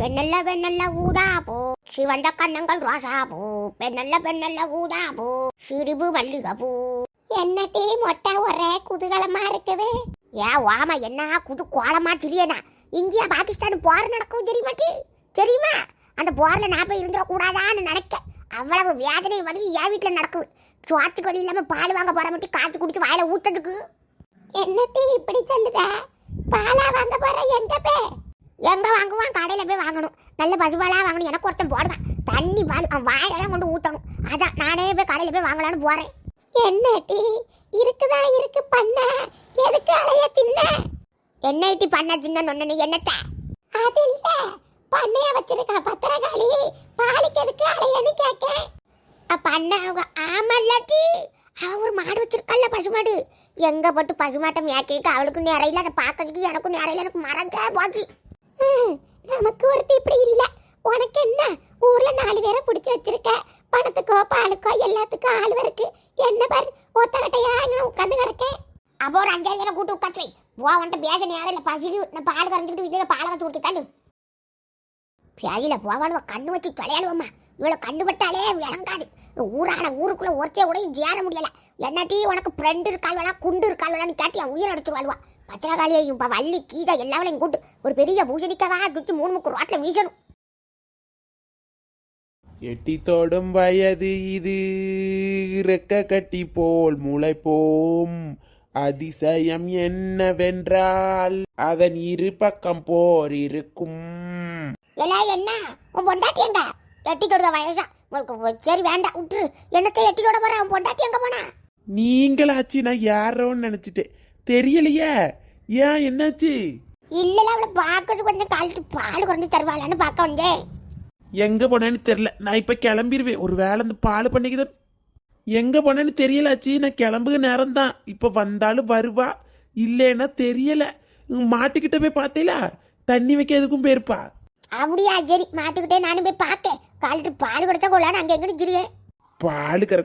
பெண்ணல்ல பெண்ணல்ல ஊதா போ சிவந்த கண்ணங்கள் ரோசா பூ பெண்ணல்ல பெண்ணல்ல ஊதா பூ சிறுபு மல்லிகை பூ. என்ன டீ மொட்டை ஒரே குதூகலமா இருக்குது. ஏன் வாமா என்ன குது கோலமா தெரியனா? இந்தியா பாகிஸ்தான் போர் நடக்கும் தெரியுமா டீ? தெரியுமா? அந்த போர்ல நான் போய் இருந்துட கூடாதான்னு நினைக்க அவ்வளவு வேதனை வலி என் வீட்டுல நடக்குது. சோத்து கொடி இல்லாம பால் வாங்க போற மட்டும் காய்ச்சி குடிச்சு வாயில ஊத்ததுக்கு என்ன டீ இப்படி சொல்லுத? பாலா வாங்க போற எந்த பே? எங்க வாங்குவான் கடையில போய் வாங்கணும். நல்ல பசுபாலா வாங்கணும் எனக்கு ஒருத்தன் போடுவான். தண்ணி பால் வாயிலெல்லாம் கொண்டு ஊத்தணும். அதான் நானே போய் கடையில போய் வாங்கலாம்னு போறேன். என்ன டீ? இருக்குதா இருக்கு பண்ண. எதுக்கு அலைய தின்ன? என்ன டீ பண்ண தின்ன நொன்னு என்னத்த? அது இல்ல. பண்ணைய வச்சிருக்கா பத்திரகாளி பாலுக்கு எதுக்கு அலையன்னு கேட்க பண்ண ஆமல்லாட்டி அவ ஒரு மாடு வச்சிருக்கல்ல பசுமாடு. எங்க போட்டு பசுமாட்டை மேய்க்கிட்டு அவளுக்கு நேரம் இல்லை அதை பார்க்கறதுக்கு எனக்கும் நேரம் இல்லை எனக்கு மறக்க போச்சு. நமக்கு ஒருத்தி இப்படி இல்ல. உனக்கு என்ன? ஊர்ல நாலு பேரை பிடிச்சி வச்சிருக்க. பணத்துக்கோ பாலுக்கோ எல்லாத்துக்கும் ஆள் இருக்கு. என்ன பாரு? ஒத்தகட்டையா இங்கே உட்காந்து கிடக்கேன் அப்போ ஒரு அஞ்சாயிரம் பேரை கூட்டு உட்காந்து வை. வா வந்துட்டு பேச நேரம் இல்லை. பசிக்கு நான் பால் கரைஞ்சிக்கிட்டு வீட்டில் பாலை வச்சு கொடுத்து தள்ளு பியாயில போவானுவ கண்ணு வச்சு தொலையாளுவம்மா. இவ்வளோ கண்ணு பட்டாலே விளங்காது ஊரான ஊருக்குள்ள ஒருத்தைய கூட சேர முடியலை. என்னட்டி உனக்கு ஃப்ரெண்டு இருக்காள்வலா குண்டு இருக்காள்வலான்னு கேட்டி என் உயிரை எடுத்துருவாளுவா. பத்திரகாளியையும் இப்போ வள்ளி கீதை எல்லாவளையும் கூட்டு ஒரு பெரிய பூசணிக்கவா சுற்றி மூணு முக்கு ரோட்டில் வீசணும். எட்டி தொடும் வயது இது. ரெக்க கட்டி போல் முளைப்போம். அதிசயம் என்னவென்றால் அதன் இரு பக்கம் போர் இருக்கும். எல்லாம் என்ன? உன் பொண்டாட்டி எங்க? எட்டி தொடுத வயசா. உனக்கு சரி வேண்டாம் விட்டுரு என்னத்தை எட்டி தொட போற? உன் பொண்டாட்டி எங்க போனா? நீங்களாச்சு நான் யாரோன்னு நினைச்சிட்டேன். தெரியலையே. ஏன் என்னாச்சு? இல்லைல்ல அவளை பார்க்கறது கொஞ்சம் காலிட்டு பால் குறைஞ்சு தருவாளான்னு பார்க்க வந்தேன். எங்க போனேன்னு தெரியல. நான் இப்ப கிளம்பிடுவேன் ஒரு வேலை இந்த பால் பண்ணிக்குதான் எங்க போனேன்னு தெரியலாச்சு. நான் கிளம்புக நேரம் தான் இப்ப வந்தாலும் வருவா? இல்லைன்னா தெரியல. மாட்டுக்கிட்ட போய் பார்த்தீங்களா தண்ணி வைக்க எதுக்கும் போயிருப்பா? அப்படியா சரி மாட்டுக்கிட்டே நானும் போய் பார்த்தேன். காலிட்டு பால் கொடுத்தா கொள்ளான்னு அங்கே எங்கே கிரியே பால் கற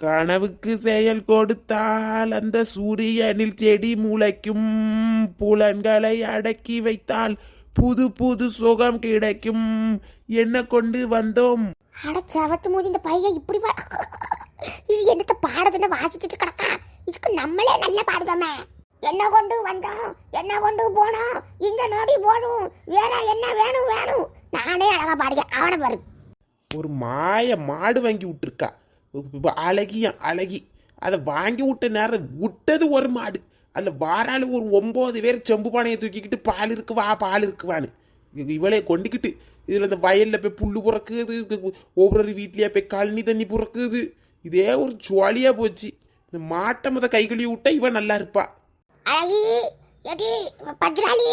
கனவுக்கு செயல் கொடுத்தால் அந்த சூரியனில் செடி முளைக்கும். புலன்களை அடக்கி வைத்தால் புது புது சுகம் கிடைக்கும். என்ன கொண்டு வந்தோம்? அட சவத்து மூதி இந்த பையன் இப்படி இது என்னத்த பாடத்துன்னு வாசிச்சுட்டு கிடக்கா? இதுக்கு நம்மளே நல்ல பாடுதாமே. என்ன கொண்டு வந்தோம்? என்ன கொண்டு போனோம்? இந்த நோடி போடும் வேற என்ன வேணும் வேணும். நானே அழகா பாடுக அவனை பாரு. ஒரு மாய மாடு வாங்கி விட்டுருக்கா. அழகியா அழகி அதை வாங்கி விட்ட நேரம் விட்டது ஒரு மாடு. அதில் வாராள் ஒரு ஒம்பது பேர் செம்பு பானையை தூக்கிக்கிட்டு பால் இருக்கு வா பால் இருக்குவான்னு இவளே கொண்டுக்கிட்டு இதில் இந்த வயலில் போய் புல் புறக்குது ஒவ்வொரு வீட்லேயே போய் கழனி தண்ணி புறக்குது. இதே ஒரு ஜுவாலியாக போச்சு. இந்த மாட்டை முத கை கழுவி விட்டா இவன் நல்லா இருப்பா. அழகி ஏடி பஜ்ராலி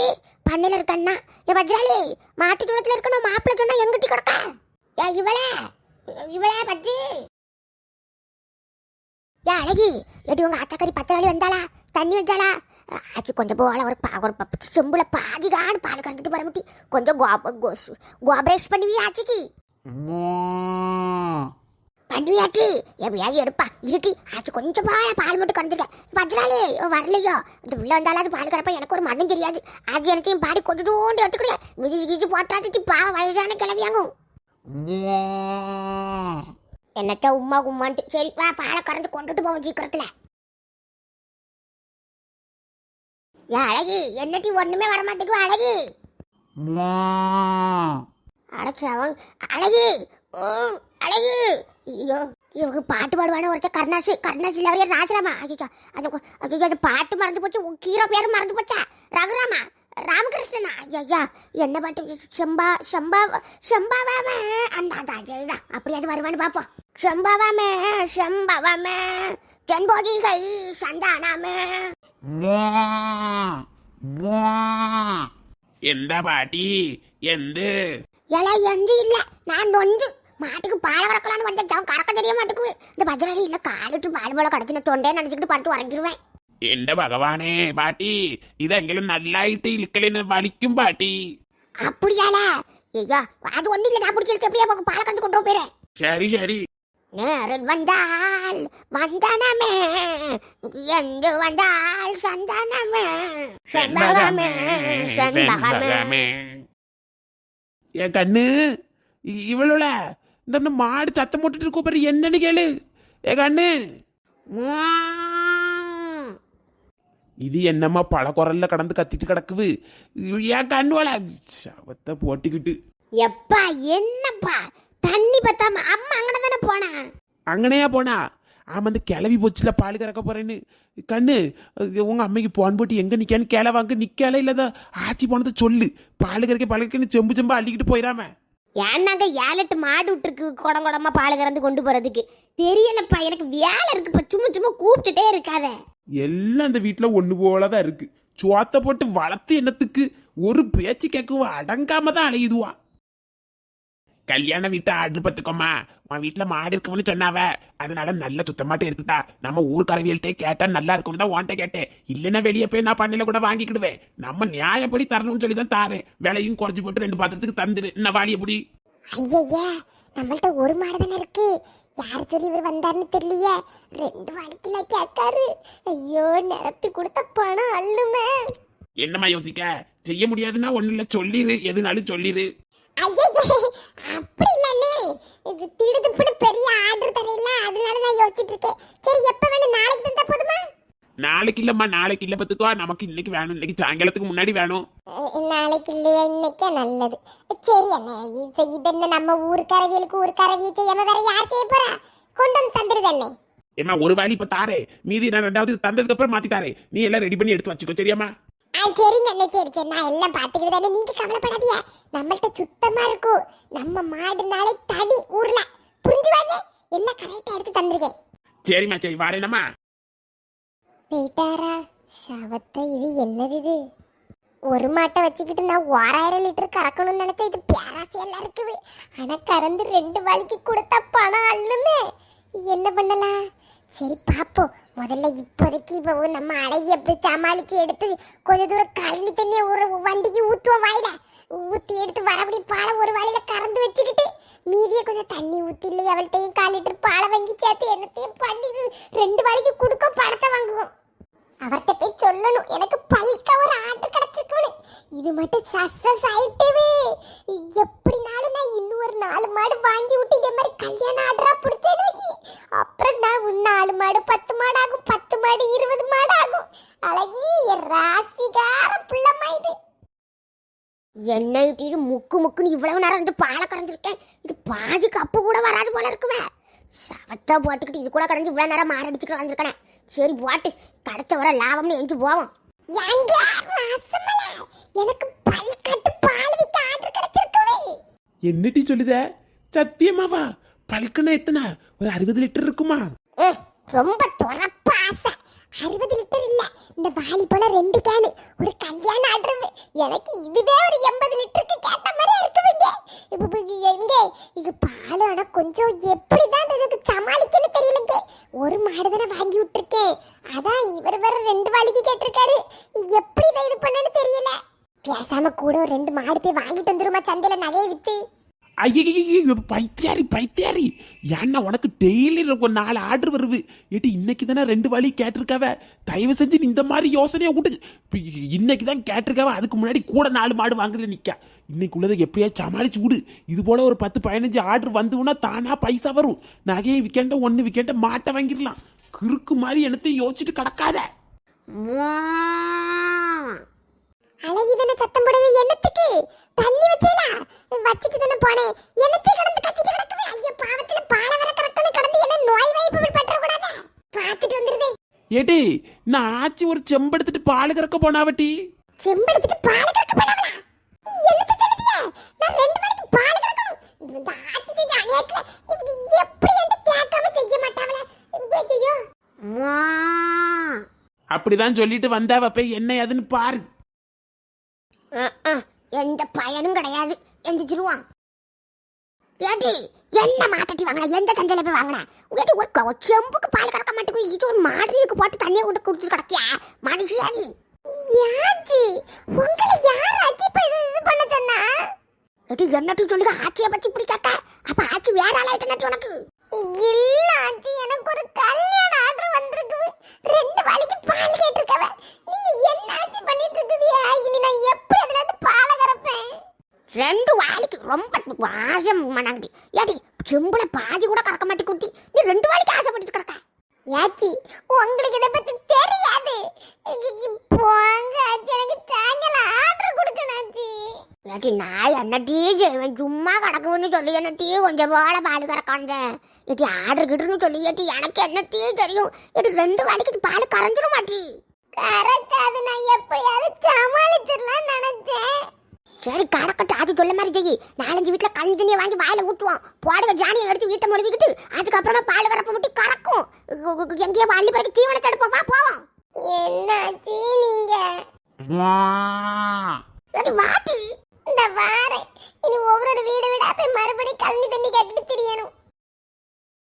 பண்ணையில இருக்கண்ணா ஏ பஜ்ராலி மாட்டு தூரத்துல இருக்கணும் மாப்பிள்ளை சொன்னா எங்கிட்டு கிடக்கா. ஏ இவளே இவளே பஜ்ஜி ஏ அழகி ஏடி உங்க ஆச்சக்கறி பத்திராளி வந்தாளா? தண்ணி வச்சாளா? ஆச்சு கொஞ்சம் போல ஒரு பா ஒரு ப- செம்புல பாதி காணு பால் கறந்துட்டு வர முட்டி. கொஞ்சம் கோபரேஷ் பண்ணுவியா ஆச்சிக்கு? பண்ணுவியாச்சு? எப்படியாவது எடுப்பா. இருட்டி ஆச்சு கொஞ்சம் பால பால் மட்டும் கறந்துருக்கேன் பத்திராளி வரலையோ? இந்த உள்ள வந்தாலும் பால் கறப்ப எனக்கு ஒரு மண்ணும் தெரியாது. அது எனக்கையும் பாடி கொஞ்சம் தோண்டு எடுத்துக்கிறேன் மிதி மிதிச்சு போட்டாச்சு பாவ வயசான கிளவியாங்கும் என்னத்த உமா கும்மான்ட்டு சரி வா பாலை கறந்து கொண்டுட்டு போவோம் சீக்கிரத்துல. ஏ அழகி என்னட்டி ஒண்ணுமே வர மாட்டேங்குது அழகி. அடச்சவன் அழகி அழகி. ஐயோ இவங்க பாட்டு பாடுவான ஒருத்தர் கருணாசி கருணாசி அவரே ராஜராமா ஐயோ அது அது பாட்டு மறந்து போச்சு ஹீரோ பேரும் மறந்து போச்சா? ரகுராமா ராமகிருஷ்ணனா? ஐயா என்ன பாட்டு? செம்பா செம்பா செம்பாவாம. அந்த அதுதான் அப்படியாவது வருவான்னு பார்ப்போம். செம்பாவாம செம்பாவாம. தென்பொடிகை சந்தானாமே. எந்த பாட்டி? எந்த? இலை எங்க இல்ல? நான் நொந்து. மாட்டுக்கு பாலை கறக்கலான்னு வந்த ஜவன் கறக்க தெரிய மாட்டேங்குது இந்த பஜ்ராலி இல்ல காலிட்டு பால் போல கிடச்சின தொண்டே நினைச்சுக்கிட்டு படுத்து உறங்கிடுவேன் എന്റെ ഭഗവാനെ പാട്ടി ഇതെങ്കിലും നല്ലായിട്ട് ഇരിക്കലിന് വലിക്കും പാട്ടി அப்படியால ஐயோ அது ஒண்ணு இல்ல நான் பிடிச்சிருக்கு எப்படியே உங்க பாலை கறந்து கொண்டு போயிறேன் ശരി ശരി நேரில் வந்தால் வந்தனமே எங்கு வந்தால் சந்தனமே செண்பகமே செண்பகமே செண்பகமே என் கண்ணு இ- இவளோல இந்த இன்னும் மாடு சத்தம் போட்டுட்டு இருக்கோம் பாரு என்னன்னு கேளு என் கண்ணு ம்ம். இது என்னம்மா பல குரல்ல கடந்து கத்திட்டு கிடக்குது? என் கண்ணுவல சவத்தை போட்டுக்கிட்டு. எப்பா என்னப்பா? தண்ணி பத்தாம அம்மா அங்கன தானே போனா? அங்கனையா போனா? ஆமா அந்த கிளவி போச்சுல பால் கறக்க போறேன்னு. கண்ணு உங்க அம்மைக்கு போன் போட்டு எங்க நிக்கான்னு கேள வாங்க. நிக்கல இல்லத ஆச்சி போனதை சொல்லு. பால் கறக்க பால் கறக்கன்னு செம்பு செம்பு அள்ளிக்கிட்டு போயிடாம ஏன்னாங்க ஏழு எட்டு மாடு விட்டுருக்கு குடம் குடமா பால் கறந்து கொண்டு போறதுக்கு. தெரியலப்பா எனக்கு வேலை இருக்குப்பா. சும்மா சும்மா கூப்பிட்டுட்டே இருக்காத. எல்லாம் அந்த வீட்டுல ஒண்ணு போலதான் இருக்கு. சுவாத்த போட்டு வளர்த்து என்னத்துக்கு? ஒரு பேச்சு கேட்கவும் அடங்காம தான் அலையுதுவா. கல்யாண வீட்டை ஆடு பத்துக்கோமா உன் வீட்டுல மாடு இருக்கும்னு சொன்னாவ. அதனால நல்ல சுத்தமாட்டே எடுத்துட்டா நம்ம ஊர்க்காரவியல்கிட்ட கேட்டா நல்லா இருக்கும்னு தான் உன்கிட்ட கேட்டேன். இல்லைன்னா வெளியே போய் நான் பண்ணல கூட வாங்கிக்கிடுவேன். நம்ம நியாயப்படி தரணும்னு சொல்லி தான் தாரேன். விலையும் குறைச்சி போட்டு ரெண்டு பாத்திரத்துக்கு தந்துடு என்ன வாலிய ஐயா நம்மள்ட்ட ஒரு மாடு தானே இருக்கு. யார் சொல்லி இவர் வந்தாருன்னு தெரியலையே? ரெண்டு வாடிக்கையில கேட்காரு. ஐயோ நிரப்பி கொடுத்த பணம் அள்ளுமே. என்னம்மா யோசிக்க? செய்ய முடியாதுன்னா ஒண்ணு இல்ல சொல்லிரு. எதுனாலும் சொல்லிரு. ஐயய்யே அப்படி இல்லண்ணே. இது திடுதுப்புடு பெரிய ஆர்டர் தரையில அதனால நான் யோசிச்சுட்டு இருக்கேன். சரி எப்ப வேணும் நாளைக்கு தந்தா போதுமா? நாளைக்கு இல்லம்மா நாளைக்கு இல்ல பத்துக்கோ நமக்கு இன்னைக்கு வேணும் இன்னைக்கு சாயங்காலத்துக்கு முன்னாடி வேணும். நாளைக்கு இல்லையா? இன்னைக்கே நல்லது. சரி அண்ணே இது இது என்ன நம்ம ஊருக்காரவியலுக்கு ஊருக்காரவிய செய்யாம வேற யார் செய்ய போறா? கொண்டு வந்து தந்துருது அண்ணே. ஏம்மா ஒரு வேலை இப்ப தாரே. மீதி நான் ரெண்டாவது தந்ததுக்கு அப்புறம் மாத்தி தாரே நீ எல்லாம் ரெடி பண்ணி எடுத்து வச்சுக்கோ சரியாம்மா? ஆ சரிங்க அண்ணே சரி சரி. நான் எல்லாம் பார்த்துக்கிட்டு தானே. நீங்க கவலைப்படாதீங்க. நம்மள்ட்ட சுத்தமா இருக்கும். நம்ம மாடுனாலே தடி ஊர்ல. புரிஞ்சு வாங்க எல்லாம் கரெக்டா எடுத்து தந்திருக்கேன். சரிம்மா சரி வாரேனம்மா. போயிட்டாரா? சவத்தை இது என்னது இது? ஒரு மாட்டை வச்சுக்கிட்டு நான் ஓராயிரம் லிட்டர் கறக்கணும்னு நினைச்சா இது பேராசையெல்லாம் இருக்குது. ஆனால் கறந்து ரெண்டு வலிக்கு கொடுத்தா பணம் அள்ளுமே. என்ன பண்ணலாம்? சரி பாப்போம் முதல்ல இப்போதைக்கு இப்போ நம்ம அழகி எப்படி சமாளித்து எடுத்து கொஞ்ச தூரம் கழனி தண்ணியை ஒரு வண்டிக்கு ஊற்றுவோம் வாயில. ஊற்றி எடுத்து வரபடி பாலை ஒரு வாயில கறந்து வச்சுக்கிட்டு மீதியை கொஞ்சம் தண்ணி ஊற்றி இல்லை அவள்கிட்டையும் கால் லிட்டர் பாலை வாங்கி சேர்த்து என்னத்தையும் பண்ணி ரெண்டு வாளிக்கு கொடுக்க பணத்தை வாங்குவோம். அவர்கிட்ட போய் சொல்லணும். எனக்கு பைக்க ஒரு ஆட்டு கிடச்சிக்கணும் இது மட்டும் சக்ஸஸ் ஆயிட்டுவே. எப்படினாலும் நான் இன்னும் ஒரு நாலு மாடு வாங்கி விட்டு இதே மாதிரி கல்யாண ஆர்டரா பிடிச்சேன்னு வைக்கி அப்புறம் நான் ஒரு நாலு மாடு பத்து மாடு ஆகும் பத்து மாடு இருபது மாடு ஆகும் அழகி என் ராசிகார பிள்ளைமா இது. என்ன இது முக்கு முக்குன்னு இவ்வளவு நேரம் வந்து பாலை கறந்துருக்கேன் இது பாதி கப்பு கூட வராது போல இருக்குமே சவத்தா போட்டுக்கிட்டு இது கூட கடைஞ்சு இவ்வளவு நேரம் மாரடிச்சுட்டு கலந்துருக்கேன் சரி போட்டு. கிடைச்ச வர லாபம்னு எஞ்சி போவோம். எனக்கு பல் கட்டு பால் விற்க ஆர்டர் கிடைச்சிருக்கவே. என்னடி சொல்லுத? சத்தியமாவா? பழுக்கணும் எத்தனை? ஒரு அறுபது லிட்டர் இருக்குமா? ரொம்ப துறப்பு ஆசை. அறுபது லிட்டர் இல்ல இந்த வாலி போல ரெண்டு கேனு. ஒரு கல்யாண ஆர்டர். எனக்கு இதுவே ஒரு எண்பது லிட்டருக்கு கேட்ட மாதிரி இருக்குதுங்க. இப்ப எங்க இது பாலோட கொஞ்சம் எப்படிதான் இதுக்கு சமாளிக்கன்னு தெரியலங்க. ஒரு மாடு தானே வாங்கி விட்டுருக்கேன். அதான் இவர் வேற ரெண்டு வாலிக்கு கேட்டிருக்காரு. எப்படி இதை இது பண்ணன்னு தெரியல. பேசாம கூட ஒரு ரெண்டு மாடு போய் வாங்கிட்டு வந்துருமா சந்தையில நகையை வித்து? ஐயோ பைத்தியாரி பைத்தியாரி. ஏன்னா உனக்கு டெய்லி இருக்கும் நாலு ஆர்டர் வருது. ஏட்டி இன்னைக்கு தானே ரெண்டு வழி கேட்டிருக்காவ? தயவு செஞ்சு நீ இந்த மாதிரி யோசனையை விட்டு. இன்னைக்கு தான் கேட்டிருக்காவ? அதுக்கு முன்னாடி கூட நாலு மாடு வாங்குறது நிற்க இன்னைக்கு உள்ளதை எப்படியா சமாளிச்சு விடு. இது போல் ஒரு பத்து பதினஞ்சு ஆர்டர் வந்துன்னா தானா பைசா வரும். நகையை விற்கண்ட ஒன்று விற்கண்ட மாட்டை வாங்கிடலாம். கிறுக்கு மாதிரி எனத்தையும் யோசிச்சுட்டு கிடக்காத. அழகிதன சத்தம் போடுது என்னத்துக்கு? தண்ணி வச்சேலா? வச்சுட்டு தானே போனேன். என்னத்தை கடந்து கத்திட்டு கிடக்குது ஐயோ பாவத்துல பால வர கறக்கணும் கடந்து என்ன நோய் வாய்ப்பு பற்ற கூடாதா பார்த்துட்டு வந்துருதே ஏட்டி நான் ஆச்சி ஒரு செம்பெடுத்துட்டு பால் கறக்க போனாவட்டி செம்பெடுத்துட்டு பால் கறக்க போனாவளா என்னத்த சொல்லுதியா நான் ரெண்டு மணிக்கு பால் கறக்கணும். இந்த ஆட்சி செய்ய அநியாயத்துல இப்படி எப்படி என்று கேட்காம செய்ய மாட்டாவல ஐயோ அப்படிதான் சொல்லிட்டு வந்தாவ போய் என்ன ஏதுன்னு பாரு. எந்த பயனும் கிடையாது எந்திரிச்சிருவான். ஏடி என்ன மாட்டட்டி வாங்கின எந்த தந்தையில போய் வாங்கின ஏடி ஒரு செம்புக்கு பால் கறக்க மாட்டேங்குது இது ஒரு மாடுக்கு போட்டு தண்ணியை கொண்டு கொடுத்து கிடக்கியா? மனுஷியாடி யாச்சி உங்களை யார் ஆச்சி இது பண்ண சொன்னா? ஏடி என்னட்டு சொல்லுங்க ஆச்சியை பத்தி இப்படி கேட்க அப்ப ஆச்சி வேற ஆளாயிட்டு உனக்கு. இல்ல ஆச்சி எனக்கு ஒரு கல்யாண ஆர்டர் வந்திருக்குது ரெண்டு வாளிக்கு பால் கேட்டிருக்கவ நீங்க என்ன ஆச்சி பண்ணிட்டு இருக்குதியா இனி நான் எப்படி அதுல இருந்து பாலை கறப்பேன் ரெண்டு வாளிக்கு ரொம்ப ஆசம் மணாங்கடி ஏடி செம்புல பாதி கூட கறக்க மாட்டி குட்டி. நீ ரெண்டு வாளிக்கு ஆசைப்பட்டு கிடக்க. ஏச்சி உங்களுக்கு இதை பத்தி தெரியாது. போங்க எனக்கு சாயங்கால ஆர்டர் கொடுக்கணும் ஆச்சி ஏடி நான் என்ன டீ செய்வேன்? சும்மா கிடக்குன்னு சொல்லி என்ன டீ கொஞ்சம் போல பால் கறக்காண்டேன் ஏடி ஆர்டர் கிட்டுன்னு சொல்லி ஏடி எனக்கு என்ன டீ தெரியும்? ஏடி ரெண்டு வாளிக்கு பால் கறந்துட மாட்டி கறக்காது நான் எப்படியாவது சமாளிச்சிடலாம் நினைச்சேன். சரி கடக்கட்டு. அது சொல்ல மாதிரி செய்யி. நாலஞ்சு வீட்டுல கஞ்சி தண்ணியை வாங்கி வாயில ஊற்றுவோம் போடுக ஜானியை எடுத்து வீட்டை மொழிவிக்கிட்டு அதுக்கப்புறமா பால் கறப்ப முட்டி கறக்கும். எங்கேயோ வள்ளி பிறகு தீவனத்தை எடுப்போம். வா போவோம். என்னாச்சு நீங்க? வாட்டி இந்த வாரேன் இனி ஒவ்வொரு வீடு வீடா போய் மறுபடியும் கஞ்சி தண்ணி கேட்டுட்டு திரியணும்.